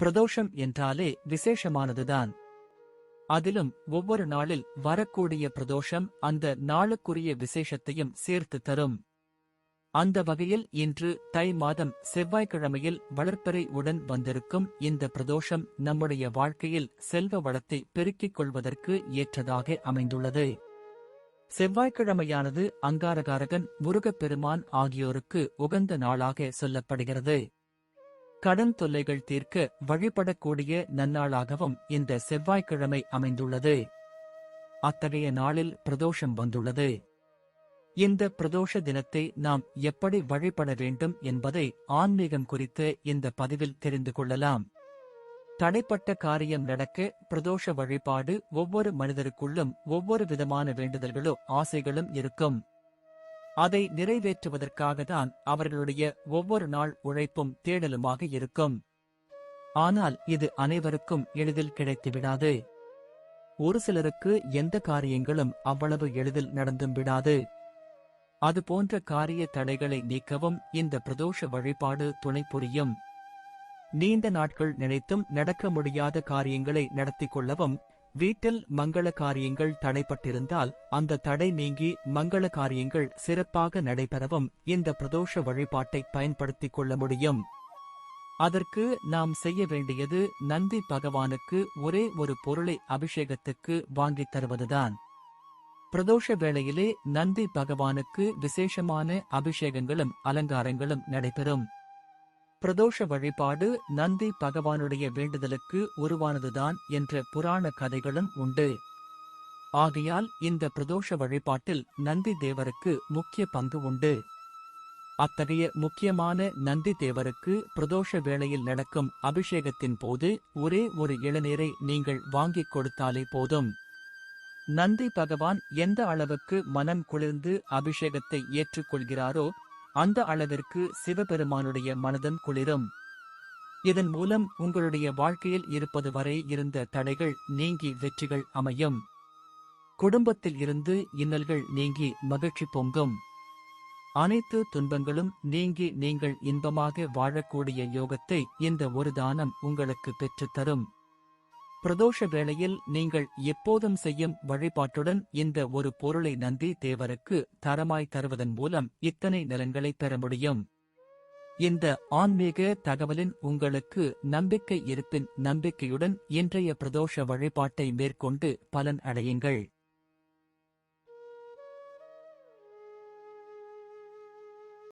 பிரதோஷம் என்றாலே விசேஷமானதுதான். அதிலும் ஒவ்வொரு நாளில் வரக்கூடிய பிரதோஷம் அந்த நாளுக்குரிய விசேஷத்தையும் சேர்த்து தரும். அந்த வகையில் இன்று தை மாதம் செவ்வாய்க்கிழமையில் வளர்ப்பறை உடன் வந்திருக்கும் இந்த பிரதோஷம் நம்முடைய வாழ்க்கையில் செல்வ வளத்தை பெருக்கிக் கொள்வதற்கு ஏற்றதாக அமைந்துள்ளது. செவ்வாய்க்கிழமையானது அங்காரகாரகன் முருகப்பெருமான் ஆகியோருக்கு உகந்த நாளாக சொல்லப்படுகிறது. கடன் தொல்லைகள் தீர்க்க வழிபடக்கூடிய நன்னாளாகவும் இந்த செவ்வாய்க்கிழமை அமைந்துள்ளது. அத்தகைய நாளில் பிரதோஷம் வந்துள்ளது. இந்த பிரதோஷ தினத்தை நாம் எப்படி வழிபட வேண்டும் என்பதை ஆன்மீகம் குறித்து இந்த பதிவில் தெரிந்து கொள்ளலாம். தடைப்பட்ட காரியம் நடக்க பிரதோஷ வழிபாடு ஒவ்வொரு மனிதருக்குள்ளும் ஒவ்வொரு விதமான வேண்டுதல்களோ ஆசைகளும் இருக்கும். அதை நிறைவேற்றுவதற்காக தான் அவர்களுடைய ஒவ்வொரு நாள் உழைப்பும் தேடலுமாக இருக்கும். ஆனால் இது அனைவருக்கும் எளிதில் கிடைத்துவிடாது. ஒரு சிலருக்கு எந்த காரியங்களும் அவ்வளவு எளிதில் நடந்தும் விடாது. அது போன்ற காரிய தடைகளை நீக்கவும் இந்த பிரதோஷ வழிபாடு துணை புரியும். நீண்ட நாட்கள் நினைத்தும் நடக்க முடியாத காரியங்களை நடத்திக் கொள்ளவும் வீட்டில் மங்கள காரியங்கள் தடைப்பட்டிருந்தால் அந்த தடை நீங்கி மங்கள காரியங்கள் சிறப்பாக நடைபெறவும் இந்த பிரதோஷ வழிபாட்டை பயன்படுத்திக் கொள்ள முடியும். அதற்கு நாம் செய்ய வேண்டியது நந்தி பகவானுக்கு ஒரே ஒரு பொருளை அபிஷேகத்துக்கு வாங்கித் தருவதுதான். பிரதோஷ வேளையிலே நந்தி பகவானுக்கு விசேஷமான அபிஷேகங்களும் அலங்காரங்களும் நடைபெறும். பிரதோஷ வழிபாடு நந்தி பகவானுடைய வேண்டுதலுக்கு உருவானதுதான் என்ற புராண கதைகளும் உண்டு. ஆகையால் இந்த பிரதோஷ வழிபாட்டில் நந்தி தேவருக்கு முக்கிய பங்கு உண்டு. அத்தகைய முக்கியமான நந்தி தேவருக்கு பிரதோஷ வேளையில் நடக்கும் அபிஷேகத்தின் போது ஒரே ஒரு இளநீரை நீங்கள் வாங்கிக் கொடுத்தாலே போதும். நந்தி பகவான் எந்த அளவுக்கு மனம் குளிர்ந்து அபிஷேகத்தை ஏற்றுக்கொள்கிறாரோ அந்த அளவிற்கு சிவபெருமானுடைய மனதும் குளிரும். இதன் மூலம் உங்களுடைய வாழ்க்கையில் இருப்பது வரை இருந்த தடைகள் நீங்கி வெற்றிகள் அமையும். குடும்பத்தில் இருந்து இன்னல்கள் நீங்கி மகிழ்ச்சி பொங்கும். அனைத்து துன்பங்களும் நீங்கி நீங்கள் இன்பமாக வாழக்கூடிய யோகத்தை இந்த ஒரு தானம் உங்களுக்கு பெற்றுத்தரும். பிரதோஷ வேளையில் நீங்கள் எப்போதும் செய்யும் வழிபாட்டுடன் இந்த ஒரு பொருளை நந்தி தேவருக்கு தரமாய் தருவதன் மூலம் இத்தனை நலன்களை பெற முடியும். இந்த ஆன்மீக தகவலின் உங்களுக்கு நம்பிக்கை இருப்பின் நம்பிக்கையுடன் இன்றைய பிரதோஷ வழிபாட்டை மேற்கொண்டு பலன் அடையுங்கள்.